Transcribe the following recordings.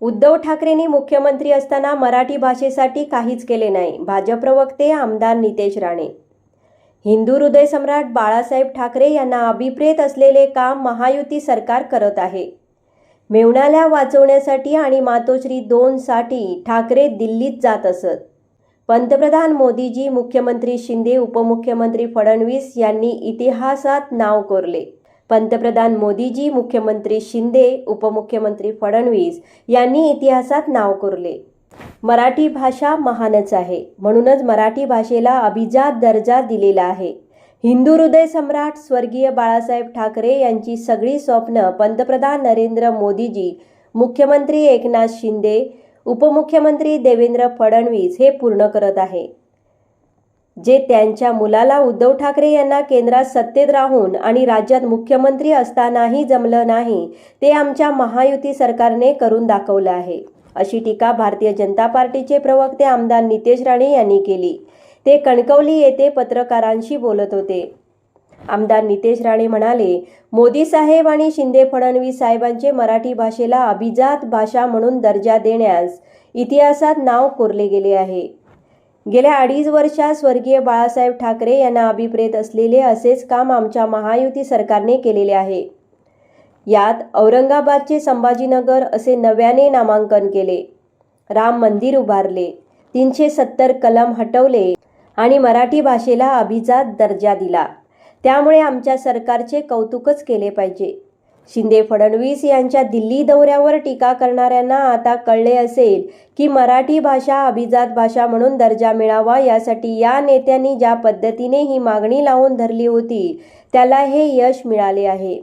उद्धव ठाकरेंनी मुख्यमंत्री असताना मराठी भाषेसाठी काहीच केले नाही. भाजप प्रवक्ते आमदार नितेश राणे. हिंदू हृदय सम्राट बाळासाहेब ठाकरे यांना अभिप्रेत असलेले काम महायुती सरकार करत आहे. मेवणाला वाचवण्यासाठी आणि मातोश्री दोनसाठी ठाकरे दिल्लीत जात असत. पंतप्रधान मोदीजी मुख्यमंत्री शिंदे उपमुख्यमंत्री फडणवीस यांनी इतिहासात नाव कोरले. पंतप्रधान मोदीजी मुख्यमंत्री शिंदे उपमुख्यमंत्री फडणवीस यांनी इतिहासात नाव कोरले. मराठी भाषा महानच आहे. म्हणूनच मराठी भाषेला अभिजात दर्जा दिलेला आहे. हिंदू हृदय सम्राट स्वर्गीय बाळासाहेब ठाकरे यांची सगळी स्वप्न पंतप्रधान नरेंद्र मोदीजी मुख्यमंत्री एकनाथ शिंदे उपमुख्यमंत्री देवेंद्र फडणवीस हे पूर्ण करत आहे. जे त्यांच्या मुलाला उद्धव ठाकरे यांना केंद्रात सत्तेत राहून आणि राज्यात मुख्यमंत्री असतानाही जमलं नाही ते आमच्या महायुती सरकारने करून दाखवलं आहे अशी टीका भारतीय जनता पार्टीचे प्रवक्ते आमदार नितेश राणे यांनी केली. ते कणकवली येथे पत्रकारांशी बोलत होते. आमदार नितेश राणे म्हणाले मोदी साहेब आणि शिंदे फडणवीस साहेबांचे मराठी भाषेला अभिजात भाषा म्हणून दर्जा देण्यास इतिहासात नाव कोरले गेले आहे. गेल्या अडीच वर्षात स्वर्गीय बाळासाहेब ठाकरे यांना अभिप्रेत असलेले असेच काम आमच्या महायुती सरकारने केलेले आहे. यात औरंगाबादचे संभाजीनगर असे नव्याने नामांकन केले. राम मंदिर उभारले. तीनशे सत्तर कलम हटवले आणि मराठी भाषेला अभिजात दर्जा दिला. त्यामुळे आमच्या सरकारचे कौतुकच केले पाहिजे. शिंदे फडणवीस यांच्या दिल्ली दौऱ्यावर टीका करणाऱ्यांना आता कळले असेल की मराठी भाषा अभिजात भाषा म्हणून दर्जा मिळावा यासाठी या नेत्यांनी ज्या पद्धतीने ही मागणी लावून धरली होती त्याला हे यश मिळाले आहे.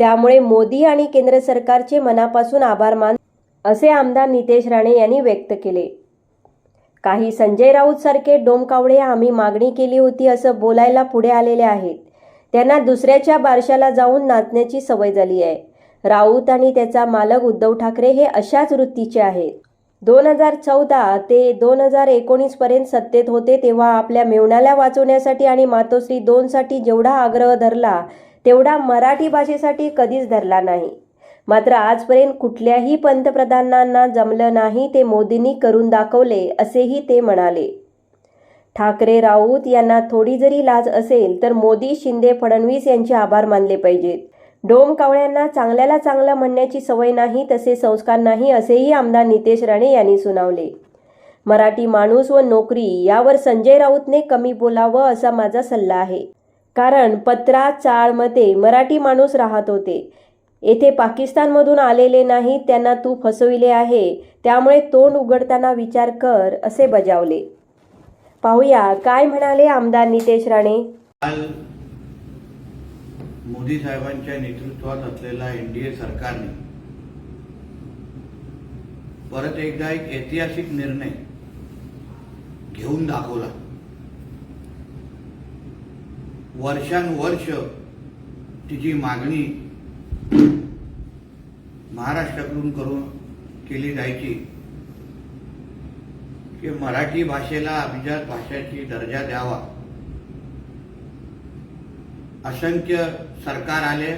त्यामुळे मोदी आणि केंद्र सरकारचे मनापासून आभार मान असे आमदार नितेश राणे यांनी व्यक्त केले. काही संजय राऊत सारखे डोमकावडे आम्ही मागणी केली होती असं बोलायला पुढे आलेले आहेत. त्यांना दुसऱ्याच्या बारशाला जाऊन नाचण्याची सवय झाली आहे. राऊत आणि त्याचा मालक उद्धव ठाकरे हे अशाच वृत्तीचे आहेत. दोन हजार चौदा ते दोन हजार एकोणीस पर्यंत सत्तेत होते तेव्हा आपल्या मेवण्याला वाचवण्यासाठी आणि मातोश्री दोनसाठी जेवढा आग्रह धरला तेवढा मराठी भाषेसाठी कधीच धरला नाही. मात्र आजपर्यंत कुठल्याही पंतप्रधानांना जमलं नाही ते मोदींनी करून दाखवले असेही ते म्हणाले. ठाकरे राऊत यांना थोडी जरी लाज असेल तर मोदी शिंदे फडणवीस यांचे आभार मानले पाहिजेत. डोम कावळ्यांना चांगल्याला चांगलं म्हणण्याची सवय नाही तसे संस्कार नाही असेही आमदार नितेश राणे यांनी सुनावले. मराठी माणूस व नोकरी यावर संजय राऊतने कमी बोलावं असा माझा सल्ला आहे. कारण पत्रा चाळमध्ये मराठी माणूस राहत होते. येथे पाकिस्तानमधून आलेले नाहीत त्यांना तू फसविले आहे त्यामुळे तोंड उघडताना विचार कर असे बजावले. पाहूया. काय म्हणाले आमदार नितेश राणे? काल मोदी साहेबांच्या नेतृत्वात असलेल्या एनडीए सरकारने परत एकदा एक ऐतिहासिक निर्णय घेऊन दाखवला. वर्षानुवर्ष तिची मागणी महाराष्ट्राकडून करून केली जायची. की मराठी भाषेला अभिजात भाषेची दर्जा द्यावा. असंख्य सरकार आले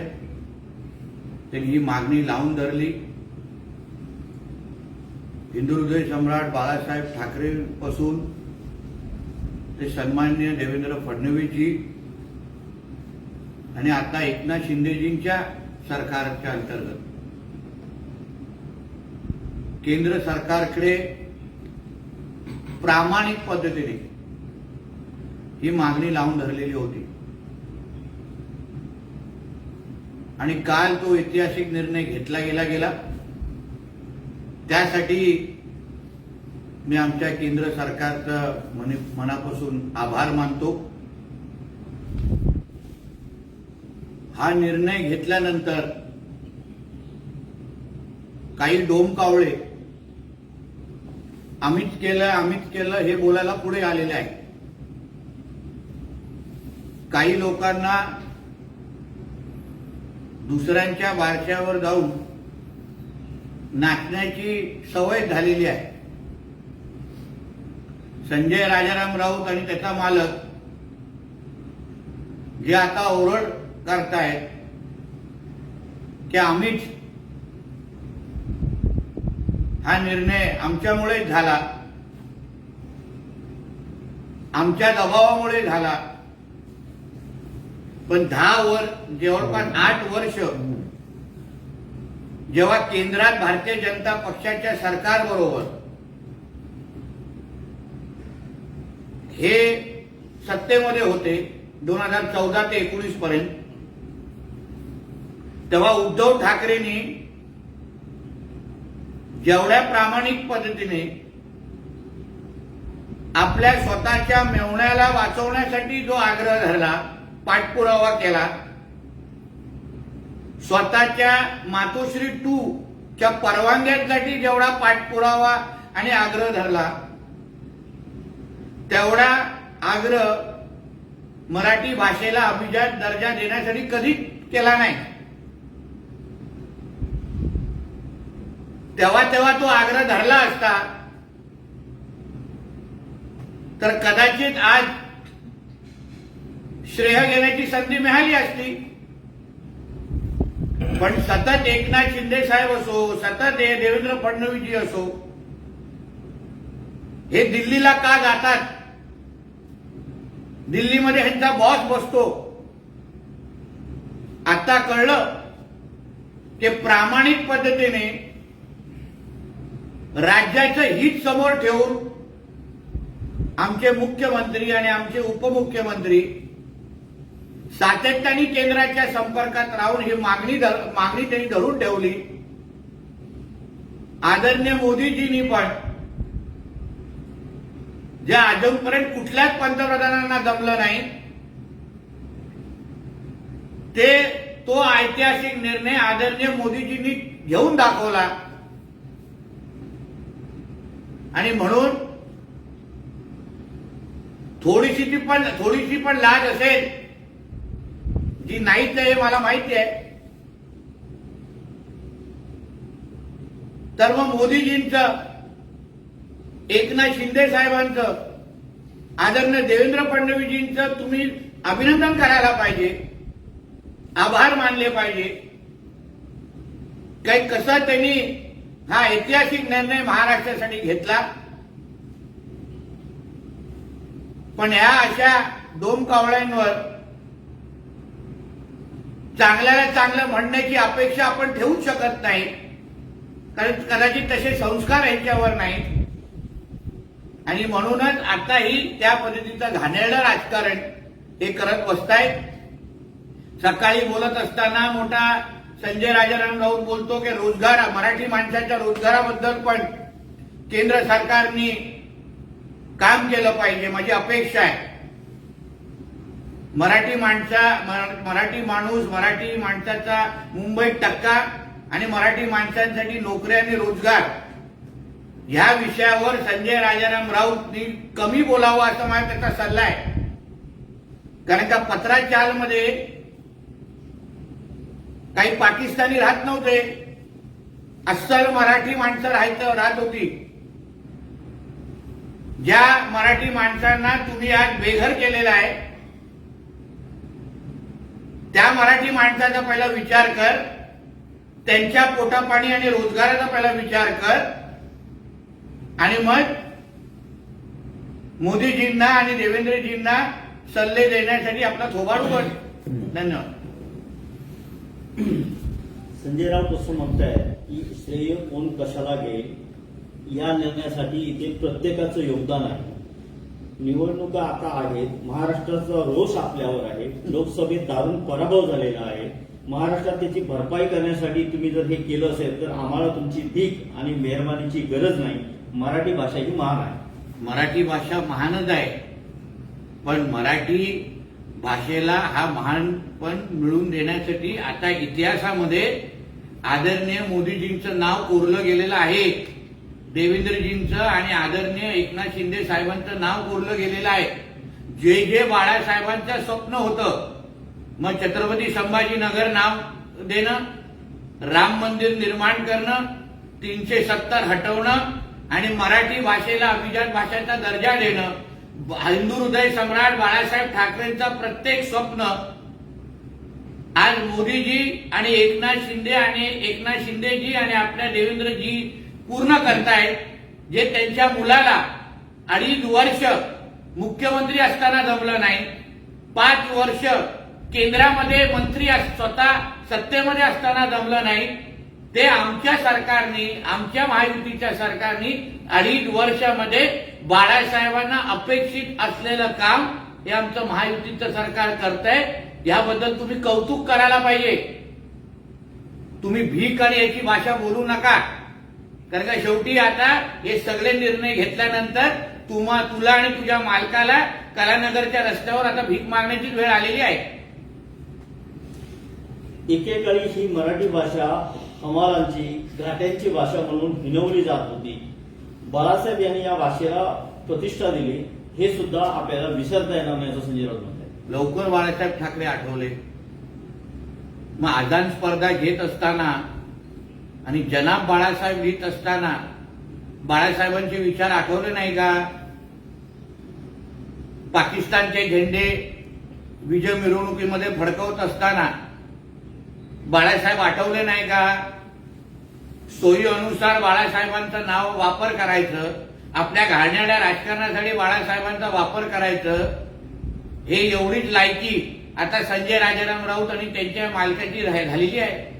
त्यांनी ही मागणी लावून धरली. हिंदुहृदय सम्राट बाळासाहेब ठाकरे पासून ते सन्मान्य देवेंद्र फडणवीसजी आणि आता एकनाथ शिंदेजींच्या सरकारच्या अंतर्गत. केंद्र सरकारकडे प्रामाणिक पद्धतीने ही मागणी लावून धरलेली होती. आणि काल तो ऐतिहासिक निर्णय घेतला गेला गेला. त्यासाठी मी आमच्या केंद्र सरकारचं मनापासून आभार मानतो. हा निर्णय घेतल्यानंतर काही डोमकावळे आम्हीच केलं आम्हीच केलं हे बोलायला पुढे आलेले आहे. काही लोकांना दुसऱ्यांच्या बारशावर जाऊन नाचण्याची सवय झालेली आहे. संजय राजाराम राऊत आणि त्याचा मालक जे आता ओरड करतायत की आम्हीच हा निर्णय आमच्यामुळे झाला. आमच्या दबावामुळे झाला. पण दहा वर्ष जवळपास आठ वर्ष जेव्हा केंद्रात भारतीय जनता पक्षाच्या सरकारबरोबर हे सत्तेमध्ये होते दोन हजार चौदा ते एकोणीस पर्यंत तेव्हा उद्धव ठाकरेंनी जेवढ्या प्रामाणिक पद्धतीने आपल्या स्वतःच्या मेवण्याला वाचवण्यासाठी जो आग्रह धरला पाठपुरावा केला स्वतःच्या मातोश्री टू च्या परवानग्यांसाठी जेवढा पाठपुरावा आणि आग्रह धरला तेवढा आग्रह मराठी भाषेला अभिजात दर्जा देण्यासाठी कधीच केला नाही. तेव्हा तेव्हा तो आग्रह धरला असता. तर कदाचित आज श्रेय घेण्याची संधी मिळाली असती. पण सतत एकनाथ शिंदे साहेब असो सतत हे देवेंद्र फडणवीसजी असो हे दिल्लीला का जातात? दिल्लीमध्ये ह्यांचा बॉस बसतो. आता कळलं की प्रामाणिक पद्धतीने राज्याचं हित समोर ठेवून आमचे मुख्यमंत्री आणि आमचे उपमुख्यमंत्री सातत्याने केंद्राच्या संपर्कात राहून ही मागणी मागणी त्यांनी धरून ठेवली. आदरणीय मोदीजींनी पण ज्या अजूनपर्यंत कुठल्याच पंतप्रधानांना जमलं नाही ते तो ऐतिहासिक निर्णय आदरणीय मोदीजींनी घेऊन दाखवला. आणि म्हणून थोडीशी ती पण थोडीशी पण लाज असेल जी नाहीच आहे हे मला माहिती आहे. तर मग मोदीजींचं एकनाथ शिंदे साहेबांचं आदरणीय देवेंद्र फडणवीसजींचं तुम्ही अभिनंदन करायला पाहिजे आभार मानले पाहिजे. काही कसा त्यांनी हा ऐतिहासिक निर्णय महाराष्ट्रासाठी घेतला. पण ह्या अशा दोन कावळ्यांवर चांगल्याला चांगलं म्हणण्याची अपेक्षा आपण ठेवू शकत नाही. कारण कदाचित तसे संस्कार यांच्यावर नाहीत. आणि म्हणूनच आताही त्या पद्धतीचं घाणेरडं राजकारण हे करत बसतायत. सकाळी बोलत असताना मोठा संजय राजाराम राऊत बोलतो की रोजगार मराठी माणसाच्या रोजगाराबद्दल पण केंद्र सरकारने काम केलं पाहिजे माझी अपेक्षा आहे. मराठी माणसा मराठी माणूस मराठी माणसाचा मुंबईत टक्का आणि मराठी माणसांसाठी नोकऱ्या आणि रोजगार ह्या विषयावर संजय राजाराम राऊतनी कमी बोलावं असा माझा त्याचा सल्ला आहे. कारण का पत्राचालमध्ये काही पाकिस्तानी राहत नव्हते. अस्सल मराठी माणसं राहायचं राहत होती. ज्या मराठी माणसांना तुम्ही आज बेघर केलेला आहे त्या मराठी माणसाचा पहिला विचार कर त्यांच्या पोटापाणी आणि रोजगाराचा पहिला विचार कर आणि मग मोदीजींना आणि देवेंद्रजींना सल्ले देण्यासाठी आपला थोबाड उघड. धन्यवाद. संजय राऊत असं म्हणतायत की श्रेय कोण कशाला घेईल? या निर्णयासाठी इथे प्रत्येकाचं योगदान आहे. निवडणुका आता आहेत. महाराष्ट्राचा रोष आपल्यावर आहे. लोकसभेत दारुण पराभव झालेला आहे. महाराष्ट्रात त्याची भरपाई करण्यासाठी तुम्ही जर हे केलं असेल तर आम्हाला तुमची भीक आणि मेहरबानीची गरज नाही. मराठी भाषा ही महान आहे. मराठी भाषा महानच आहे. पण मराठी भाषेला हा महानपण मिळवून देण्यासाठी आता इतिहासामध्ये आदरणीय मोदीजींचं नाव कोरलं गेलेलं आहे. देवेंद्रजींचं आणि आदरणीय एकनाथ शिंदे साहेबांचं नाव कोरलं गेलेलं आहे. जे जे बाळासाहेबांचं स्वप्न होतं. मग छत्रपती संभाजीनगर नाव देणं राम मंदिर निर्माण करणं तीनशे सत्तर हटवणं आणि मराठी भाषेला अभिजात भाषेचा दर्जा देणं हिंदू हृदय सम्राट बाळासाहेब ठाकरेंचं प्रत्येक स्वप्न आज मोदीजी आणि एकनाथ शिंदे आणि एकनाथ शिंदेजी आणि आपल्या देवेंद्रजी पूर्ण करतायत जे त्यांच्या मुलाला अडीच वर्ष मुख्यमंत्री असताना जमलं नाही पाच वर्ष केंद्रामध्ये मंत्री स्वतः सत्तेमध्ये असताना जमलं नाही ते आमच्या सरकारने आमच्या महायुतीच्या सरकारने अडीच वर्षामध्ये बाळासाहेबांना अपेक्षित असलेलं काम हे आमचं महायुतीचं सरकार करतंय. याबद्दल तुम्ही कौतुक करायला पाहिजे. तुम्ही भीक आणि याची भाषा बोलू नका. कारण का शेवटी आता हे सगळे निर्णय घेतल्यानंतर तुम्हा तुला आणि तुझ्या मालकाला कलानगरच्या रस्त्यावर आता भीक मागण्याची वेळ आलेली आहे. एकेकाळी ही मराठी भाषा हमालांची घाट्यांची भाषा म्हणून हिनवली जात होती. बाळासाहेब यांनी या भाषेला प्रतिष्ठा दिली. हे सुद्धा आपल्याला विसरता येणार नाही असं संजय राऊत लवकर बाळासाहेब ठाकरे आठवले. मग आदान स्पर्धा घेत असताना आणि जनाब बाळासाहेब लिहित असताना बाळासाहेबांचे विचार आठवले नाही का? पाकिस्तानचे झेंडे विजय मिरवणुकीमध्ये फडकवत असताना बाळासाहेब आठवले नाही का? सोयीनुसार बाळासाहेबांचं नाव वापर करायचं आपल्या घालणाऱ्या राजकारणासाठी बाळासाहेबांचा वापर करायचं हे एवढीच लायकी आता संजय राजाराम राऊत आणि त्यांच्या मालकाची झालेली आहे.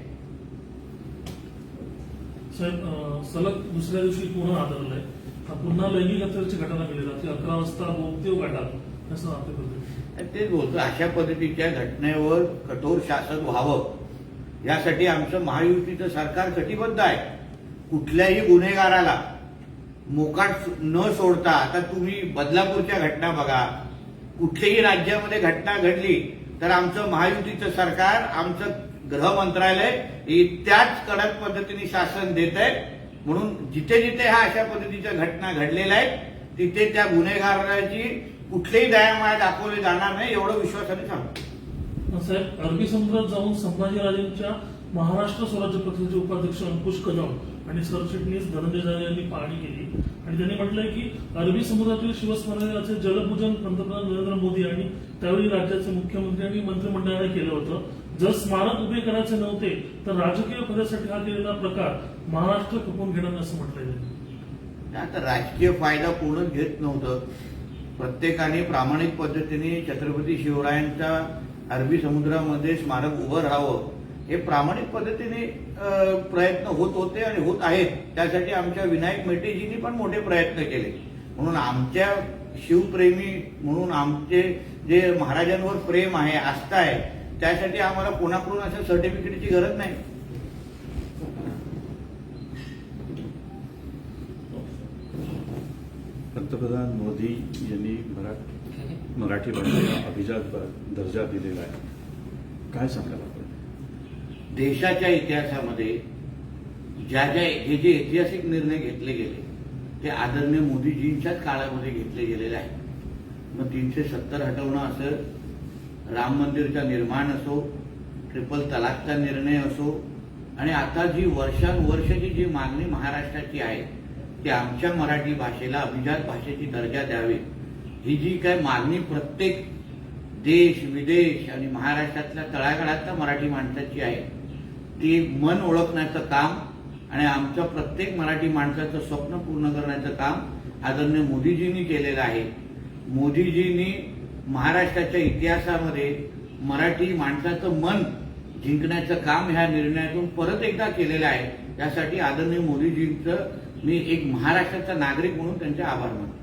सलग दुसऱ्या दिवशी पुन्हा आदरलंय पुन्हा लैंगिक अत्याचाराची घटना घडली. रात्री अकरा वाजता बोगदेव घाटात असं आणि तेच बोलतो अशा पद्धतीच्या घटनेवर कठोर शासन व्हावं. यासाठी आमचं महायुतीचं सरकार कटिबद्ध आहे. कुठल्याही गुन्हेगाराला मोकाट न सोडता आता तुम्ही बदलापूरच्या घटना बघा. कुठल्याही राज्यामध्ये घटना घडली तर आमचं महायुतीचं सरकार आमचं गृह मंत्रालय हे त्याच कडक पद्धतीने शासन देत आहे म्हणून जिथे जिथे ह्या अशा पद्धतीच्या घटना घडलेल्या आहेत तिथे त्या गुन्हेगाराची कुठलीही दयामाया दाखवली जाणार नाही एवढं विश्वासाने सांगतो. साहेब अरबी समुद्रात जाऊन संभाजीराजेंच्या महाराष्ट्र स्वराज्य पक्षाचे उपाध्यक्ष अंकुश कदम आणि सरचिटणीस धनंजय झाले यांनी पाहणी केली. आणि त्यांनी म्हटलंय की अरबी समुद्रातील शिवस्मरणाचे जलपूजन पंतप्रधान नरेंद्र मोदी आणि त्यावेळी राज्याचे मुख्यमंत्री आणि मंत्रिमंडळाने केलं होतं. जर स्मारक उभे करायचे नव्हते तर राजकीय पदासाठी हा केलेला प्रकार महाराष्ट्र खपून घेणार असं म्हटलंय आता राजकीय फायदा पूर्ण घेत नव्हतं. प्रत्येकाने प्रामाणिक पद्धतीने छत्रपती शिवरायांच्या अरबी समुद्रामध्ये स्मारक उभं राहावं. हे प्रामाणिक पद्धतीने प्रयत्न होत होते आणि होत आहेत. त्यासाठी आमच्या विनायक मेटेजींनी पण मोठे प्रयत्न केले. म्हणून आमच्या शिवप्रेमी म्हणून आमचे जे महाराजांवर प्रेम आहे आस्था आहे त्यासाठी आम्हाला कोणाकडून अशा सर्टिफिकेटची गरज नाही. पंतप्रधान मोदी यांनी मरा मराठी भाषेला अभिजात दर्जा दिलेला आहे. काय सांगायला देशाच्या इतिहासामध्ये ज्या ज्या हे जे ऐतिहासिक निर्णय घेतले गेले ते आदरणीय मोदीजींच्याच काळामध्ये घेतले गेलेले आहेत. मग तीनशे सत्तर हटवणं असं राम मंदिरचा निर्माण असो ट्रिपल तलाकचा निर्णय असो आणि आता जी वर्षानुवर्षाची जी मागणी महाराष्ट्राची आहे ती आमच्या मराठी भाषेला अभिजात भाषेची दर्जा द्यावी. ही जी काय मागणी प्रत्येक देश विदेश आणि महाराष्ट्रातल्या तळागाळातल्या मराठी माणसाची आहे ती मन ओळखण्याचं काम आणि आमच्या प्रत्येक मराठी माणसाचं स्वप्न पूर्ण करण्याचं काम आदरणीय मोदीजींनी केलेलं आहे. मोदीजींनी महाराष्ट्राच्या इतिहासामध्ये मराठी माणसाचं मन जिंकण्याचं काम ह्या निर्णयातून परत एकदा केलेलं आहे. यासाठी आदरणीय मोदीजींचं मी एक महाराष्ट्राचा नागरिक म्हणून त्यांचे आभार मानतो.